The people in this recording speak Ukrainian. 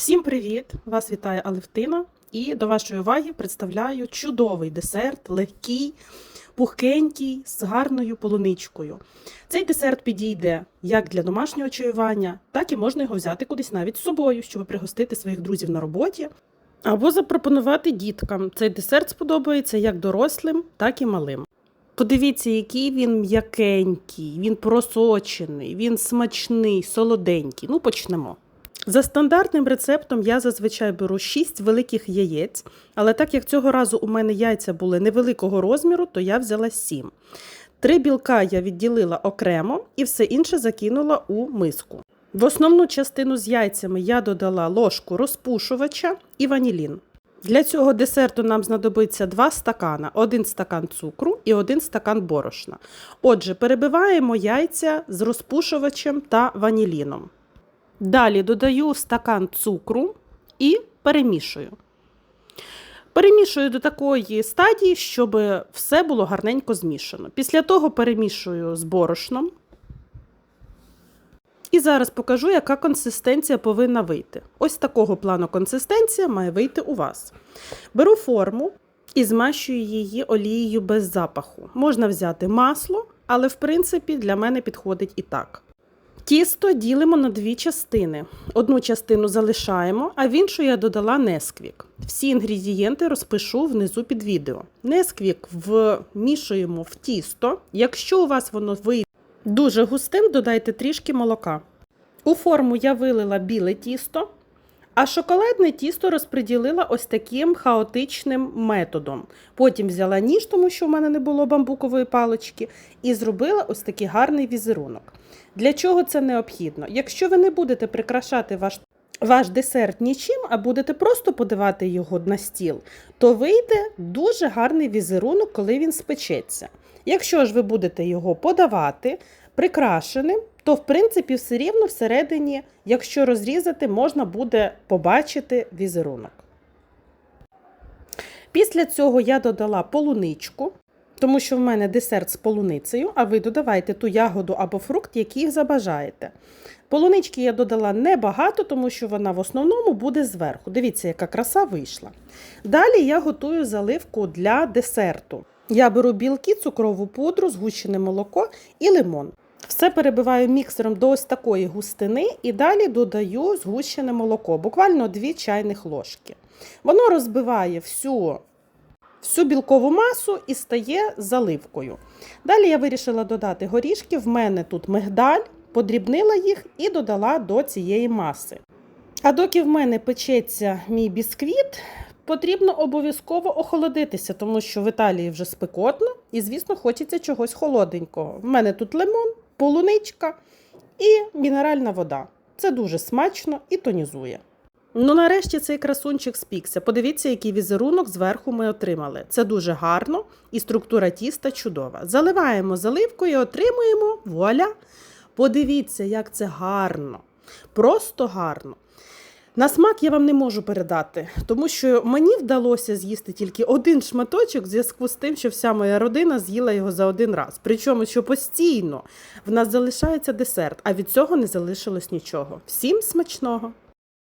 Всім привіт! Вас вітає Алевтина. І до вашої уваги представляю чудовий десерт, легкий, пухкенький, з гарною полуничкою. Цей десерт підійде як для домашнього чаювання, так і можна його взяти кудись навіть з собою, щоб пригостити своїх друзів на роботі. Або запропонувати діткам. Цей десерт сподобається як дорослим, так і малим. Подивіться, який він м'якенький, він просочений, він смачний, солоденький. Ну, почнемо. За стандартним рецептом я зазвичай беру 6 великих яєць, але так як цього разу у мене яйця були невеликого розміру, то я взяла 7. Три білка я відділила окремо і все інше закинула у миску. В основну частину з яйцями я додала ложку розпушувача і ванілін. Для цього десерту нам знадобиться 2 стакана, 1 стакан цукру і 1 стакан борошна. Отже, перебиваємо яйця з розпушувачем та ваніліном. Далі додаю стакан цукру і перемішую. Перемішую до такої стадії, щоб все було гарненько змішано. Після того перемішую з борошном. І зараз покажу, яка консистенція повинна вийти. Ось такого плану консистенція має вийти у вас. Беру форму і змащую її олією без запаху. Можна взяти масло, але в принципі для мене підходить і так. Тісто ділимо на дві частини. Одну частину залишаємо, а в іншу я додала несквік. Всі інгредієнти розпишу внизу під відео. Несквік вмішуємо в тісто. Якщо у вас воно вийде дуже густим, додайте трішки молока. У форму я вилила біле тісто, а шоколадне тісто розподілила ось таким хаотичним методом. Потім взяла ніж, тому що в мене не було бамбукової палички, і зробила ось такий гарний візерунок. Для чого це необхідно? Якщо ви не будете прикрашати ваш ваш десерт нічим, а будете просто подавати його на стіл, то вийде дуже гарний візерунок, коли він спечеться. Якщо ж ви будете його подавати прикрашеним, то в принципі все рівно всередині, якщо розрізати, можна буде побачити візерунок. Після цього я додала полуничку, тому що в мене десерт з полуницею, а ви додавайте ту ягоду або фрукт, який забажаєте. Полунички я додала небагато, тому що вона в основному буде зверху. Дивіться, яка краса вийшла. Далі я готую заливку для десерту. Я беру білки, цукрову пудру, згущене молоко і лимон. Все перебиваю міксером до ось такої густини і далі додаю згущене молоко, буквально 2 чайних ложки. Воно розбиває всю всю білкову масу і стає заливкою. Далі я вирішила додати горішки. В мене тут мигдаль, подрібнила їх і додала до цієї маси. А доки в мене печеться мій бісквіт, потрібно обов'язково охолодитися, тому що в Італії вже спекотно і, звісно, хочеться чогось холоденького. В мене тут лимон, полуничка і мінеральна вода. Це дуже смачно і тонізує. Ну, нарешті цей красунчик спікся. Подивіться, який візерунок зверху ми отримали. Це дуже гарно і структура тіста чудова. Заливаємо заливкою і отримуємо вуаля. Подивіться, як це гарно. Просто гарно. На смак я вам не можу передати, тому що мені вдалося з'їсти тільки один шматочок в зв'язку з тим, що вся моя родина з'їла його за один раз. Причому, що постійно в нас залишається десерт, а від цього не залишилось нічого. Всім смачного!